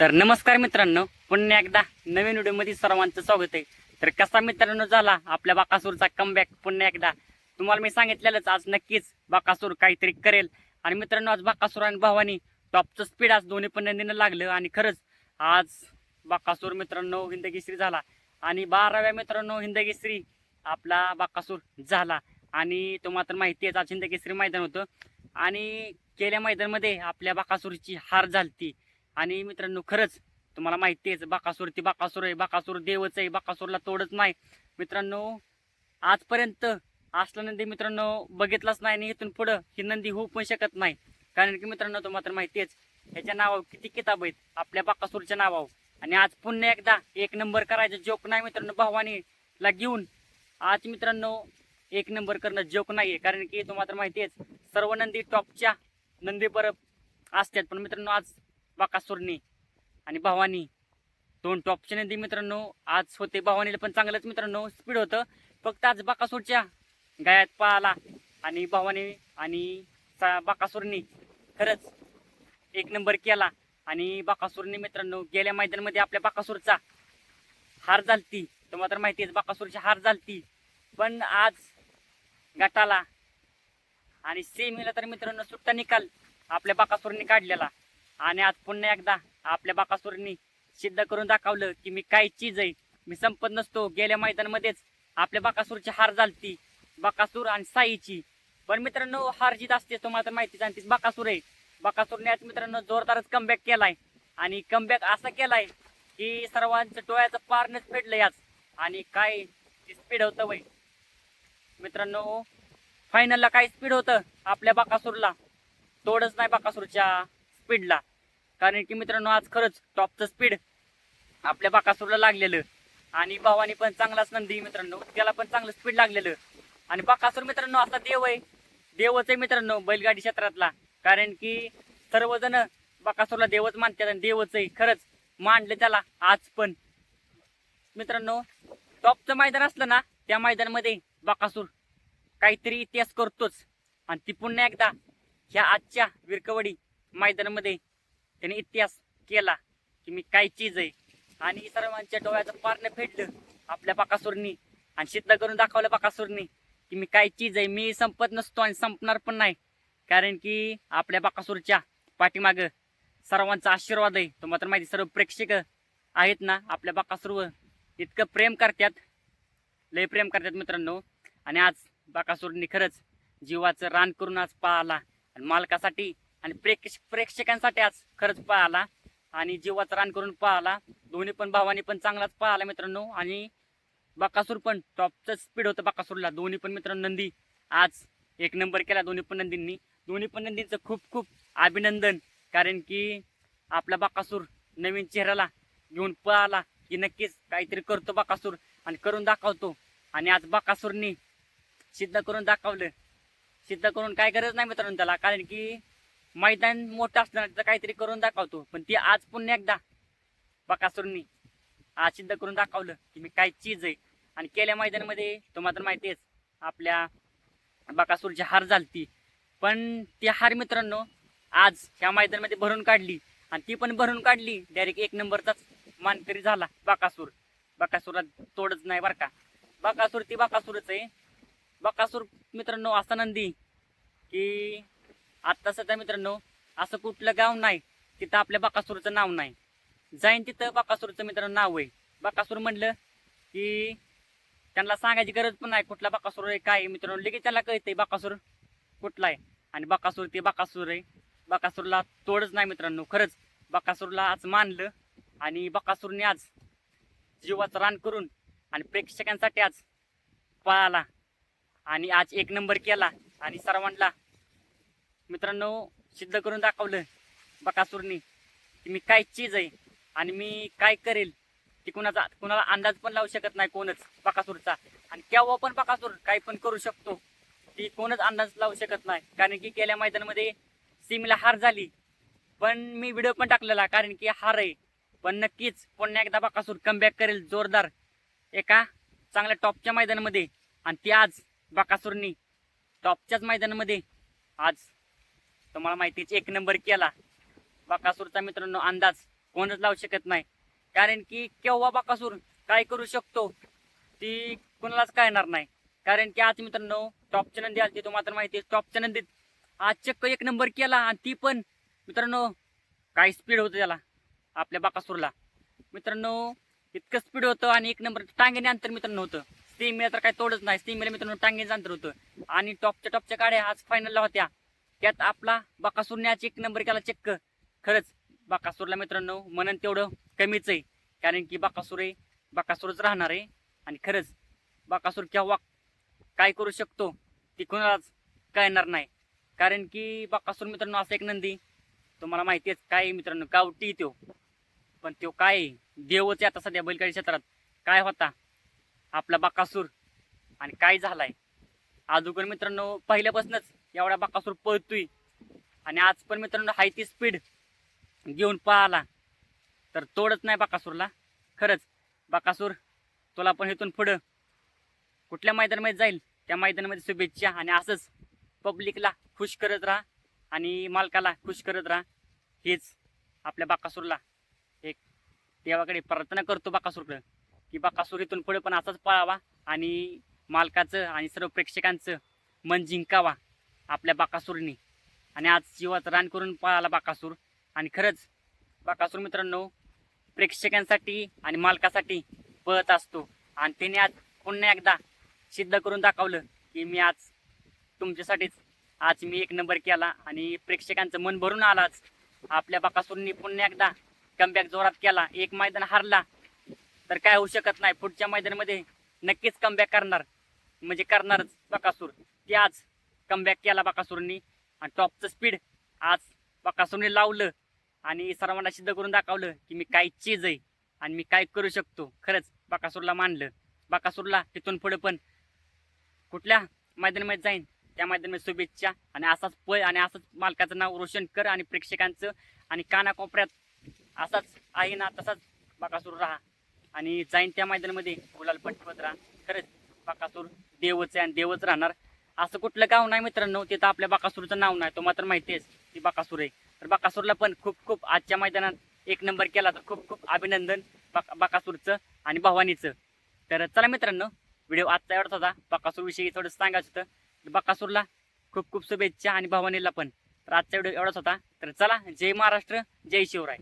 तर नमस्कार मित्रांनो पुन्हा एकदा नवीन व्हिडिओमध्ये सर्वांचं स्वागत आहे. तर कसा मित्रांनो झाला आपल्या बाकासूरचा कमबॅक पुन्हा एकदा तुम्हाला मी सांगितलेलंच आज नक्कीच बाकासूर काहीतरी करेल. आणि मित्रांनो आज बाकासूर आणि भावानी टॉपचं स्पीड आज दोन्ही पण नंदीनं लागलं आणि खरंच आज बाकासूर मित्रांनो हिंदगीश्री झाला. आणि बाराव्या मित्रांनो हिंदगीश्री आपला बाकासूर झाला. आणि तुम्हाला तर माहिती आहे आज हिंदगीश्री मैदान होतं. आणि गेल्या मैदानामध्ये आपल्या बाकासूरची हार झाली आणि मित्रांनो खरंच तुम्हाला माहिती आहेच बाकासूर ती बाकासूर आहे बाकासूर देवच आहे बाकासूरला तोडच नाही. मित्रांनो आजपर्यंत असला नंदी मित्रांनो बघितलाच नाही आणि इथून पुढं ही नंदी होऊ पण शकत नाही. कारण की मित्रांनो तुम्हाला तर माहिती आहेच ह्याच्या नावावर किती किताब आहेत आपल्या बाकासूरच्या नावावर. आणि आज पुन्हा एकदा एक नंबर करायचं जोक नाही मित्रांनो भावानीला घेऊन. आज मित्रांनो एक नंबर करणं जोक नाही आहे कारण की तुम्हाला तर माहिती आहेच सर्व नंदी टॉपच्या नंदी बरं असतात. पण मित्रांनो आज बाकासूरनी आणि भावानी. दोन टॉपचे नदी मित्रांनो. आज होते भावानीला पण चांगलंच मित्रांनो. स्पीड होतं. फक्त आज बाकासूरच्या गायात पळाला. आणि भावानी आणि सा- बाकासूरनी खरंच एक नंबर केला. आणि बाकासूरनी मित्रांनो गेल्या मैदानामध्ये आपल्या बाकासूरचा हार झालती. तुम्हाला तर माहिती आहे बाकासूरची हार झालती. पण आज गटाला आणि सेमीला तर मित्रांनो सुट्टा निकाल आपल्या बाकासूरनी काढलेला. आणि आज पुन्हा एकदा आपल्या बाकासूरनी सिद्ध करून दाखवलं की मी काय चीज आहे. मी संपत नसतो. गेल्या मैदानामध्येच आपल्या बाकासूरची हार झालती. बाकासूर आणि साईची. पण मित्रांनो हार जीत असते तुम्हाला तर माहितीच आणि तीच बाकासूर आहे. बाकासूरने आज मित्रांनो जोरदारच कमबॅक केलाय. आणि कमबॅक असा केलाय की सर्वांचं डोळ्याचं पारणच फेडलं आज. आणि काय स्पीड होतं वय. मित्रांनो फायनलला काय स्पीड होतं आपल्या बाकासूरला? तोडच नाही बाकासूरच्या स्पीडला कारण की मित्रांनो आज खरंच टॉपचं स्पीड आपल्या बाकासूरला लागलेलं. आणि भावानी पण चांगलाच नंदी मित्रांनो त्याला पण चांगलं स्पीड लागलेलं. आणि बाकासूर मित्रांनो असा देव आहे. देवच आहे मित्रांनो बैलगाडी क्षेत्रातला. कारण की सर्वजण बाकासूरला देवच मानतात आणि देवच आहे खरंच. मांडले त्याला आज पण. मित्रांनो टॉपचं मैदान असलं ना त्या मैदानामध्ये बाकासूर काहीतरी इतिहास करतोच. आणि ती पुन्हा एकदा ह्या आजच्या विरकवडी मैदानामध्ये त्याने इतिहास केला की मी काय चीज आहे. आणि सर्वांच्या डोळ्याचं पारणं फेडलं आपल्या बाकासूरनी. आणि सिद्ध करून दाखवलं बाकासूरनी की मी काय चीज आहे. मी संपत नसतो आणि संपणार पण नाही. कारण की आपल्या बाकासूरच्या पाठीमागं सर्वांचा आशीर्वाद आहे. तुम्हाला तर माहिती सर्व प्रेक्षक आहेत ना आपल्या बाकासूरवर इतकं प्रेम करतात. लय प्रेम करतात मित्रांनो. आणि आज बाकासूरनी खरंच जीवाचं रान करून आज पाहला. आणि मालकासाठी आणि प्रेक्ष प्रेक्षकांसाठी आज खरंच पाहला आणि जीवाचं रान करून पाहला दोन्ही पण भावानी पण चांगलाच पाहला मित्रांनो. आणि बाकासूर पण टॉपचं स्पीड होतं बाकासूरला. दोन्ही पण मित्रांनो नंदी. आज एक नंबर केला दोन्ही पण नंदींनी. दोन्ही पण नंदींचं खूप खूप अभिनंदन. कारण की आपला बाकासूर नवीन चेहऱ्याला घेऊन पळाला की नक्कीच काहीतरी करतो बाकासूर आणि करून दाखवतो. आणि आज बाकासूरनी सिद्ध करून दाखवलं. सिद्ध करून काय गरज नाही मित्रांनो त्याला. कारण की मैदान मोठं असलं ना काहीतरी करून दाखवतो. पण ती आज पुन्हा एकदा बकासूरनी आज सिद्ध करून दाखवलं की मी काय चीज आहे. आणि केल्या मैदानामध्ये तुम्हाला तर माहिती आहेच आपल्या बकासूरची हार झालती. पण ती हार मित्रांनो आज ह्या मैदानामध्ये भरून काढली. आणि ती पण भरून काढली डायरेक्ट एक नंबरचाच मानकरी झाला बाकासूर. बाकासूरला तोडच नाही बरं का. बाकासूर ती बाकासूरच आहे. बाकासूर मित्रांनो असा नंदी की आत्ता सध्या मित्रांनो असं कुठलं गाव नाही तिथं आपल्या बाकासूरचं नाव नाही. जाईन तिथं बाकासूरचं मित्रांनो नाव आहे. बाकासूर म्हणलं की त्यांना सांगायची गरज पण नाही कुठला बाकासूर आहे काय आहे. मित्रांनो लगेच त्याला कळतंय बाकासूर कुठला आहे. आणि बाकासूर ते बाकासूर आहे. बाकासूरला तोडच नाही मित्रांनो खरंच. बाकासूरला आज मानलं आणि बाकासूरने आज जीवाचं रान करून आणि प्रेक्षकांसाठी आज पळाला आणि आज एक नंबर केला आणि सर्वांना मित्रांनो सिद्ध करून दाखवलं बकासूरनी की मी काय चीज आहे आणि मी काय करेल ती कुणाचा कुणाला अंदाज पण लावू शकत नाही कोणच बकासूरचा. आणि केव्हा पण बकासूर काही पण करू शकतो ती कोणच अंदाज लावू शकत नाही. कारण की गेल्या मैदानामध्ये सिमला हार झाली. पण मी व्हिडिओ पण टाकलेला कारण की हार आहे. पण नक्कीच पुन्हा एकदा बकासूर कमबॅक करेल जोरदार एका चांगल्या टॉपच्या मैदानामध्ये. आणि ती आज बकासूरनी टॉपच्याच मैदानामध्ये आज तुम्हाला माहितीच एक नंबर केला. बाकासूरचा मित्रांनो अंदाज कोणच लावू शकत नाही. कारण की केव्हा बाकासूर काय करू शकतो ती कोणालाच कळणार नाही. कारण की आज मित्रांनो टॉपच्या नंदी आली तो मात्र माहिती टॉपच्या नंदीत आज चक्क एक नंबर केला आणि ती पण मित्रांनो काय स्पीड होतं त्याला आपल्या बाकासूरला. मित्रांनो इतकं स्पीड होतं आणि एक नंबर टांगेने अंतर मित्रांनो होतं. स्टीमेला तर काय तोडच नाही स्टीमेला मित्रांनो टांगेचं अंतर होतं. आणि टॉपच्या टॉपच्या गाड्या आज फायनलला होत्या. त्यात आपला बाकासूरने एक नंबर केला चक्क खरंच बाकासूरला मित्रांनो मनन तेवढं कमीच आहे. कारण की बाकासूर आहे बाकासूरच राहणार आहे. आणि खरंच बाकासूर केव्हा काय करू शकतो ती कोणालाच कळणार नाही. कारण की बाकासूर मित्रांनो असं एक नंदी तुम्हाला माहिती आहे काय आहे मित्रांनो गावठी तो. पण तो काय आहे? देवच आहे आता सध्या बैलगाडी क्षेत्रात. काय होता? आपला बाकासूर. आणि काय झालाय? अजून मित्रांनो पहिल्यापासूनच एवढा बाकासूर पळतोय. आणि आज पण मित्रांनो हाय ती स्पीड घेऊन पळाला. तर तोडच नाही बाकासूरला. खरंच बाकासूर तुला पण इथून पुढं कुठल्या मैदानामध्ये जाईल त्या मैदानामध्ये शुभेच्छा. आणि असंच पब्लिकला खुश करत राहा आणि मालकाला खुश करत राहा. हेच आपल्या बाकासूरला एक देवाकडे प्रार्थना करतो बाकासूरकडं की बाकासूर इथून पुढे पण असाच पळावा आणि मालकाचं आणि सर्व प्रेक्षकांचं मन जिंकावा. आपल्या बाकासूरनी. आणि आज जीवात रान करून पळाला बाकासूर. आणि खरंच बाकासूर मित्रांनो प्रेक्षकांसाठी आणि मालकासाठी पळत असतो. आणि त्याने आज पुन्हा एकदा सिद्ध करून दाखवलं की मी आज तुमच्यासाठीच आज मी एक नंबर केला. आणि प्रेक्षकांचं मन भरून आलाच. आपल्या बाकासूरनी पुन्हा एकदा कमबॅक जोरात केला. एक मैदान हारला. तर काय होऊ शकत नाही. पुढच्या मैदानामध्ये नक्कीच कमबॅक करणार. म्हणजे करणारच बकासूर. ते आज कमबॅक केला बकासूरनी. आणि टॉपचं स्पीड आज बाकासुरने लावलं आणि सर्वांना सिद्ध करून दाखवलं की मी काय चीज आहे आणि मी काय करू शकतो. खरंच बाकासूरला मानलं. बाकासूरला तिथून पुढे पण कुठल्या मैदानामध्ये जाईन त्या मैदानामध्ये शुभेच्छा आणि असाच पळ आणि असंच मालकाचं नाव रोशन कर आणि प्रेक्षकांचं आणि कानाकोपऱ्यात असाच आहे ना तसाच बाकासूर राहा आणि जाईन त्या मैदानामध्ये गुलाल पटवत राहा. खरंच बाकासूर देवच आहे आणि देवच राहणार. असं कुठलं गाव नाही मित्रांनो तिथं आपल्या बाकासूरचं नाव नाही तो मात्र माहिती आहेच की बाकासूर आहे. तर बाकासूरला पण खूप खूप आजच्या मैदानात एक नंबर केला तर खूप खूप अभिनंदन बाका बाकासूरचं आणि भवानीचं. तर चला मित्रांनो व्हिडिओ आजचा एवढाच होता. बाकासूरविषयी थोडं सांगायचं होतं. तर बाकासूरला खूप खूप शुभेच्छा आणि भवानीला पण. तर आजचा व्हिडिओ एवढाच होता. तर चला जय महाराष्ट्र जय शिवराय.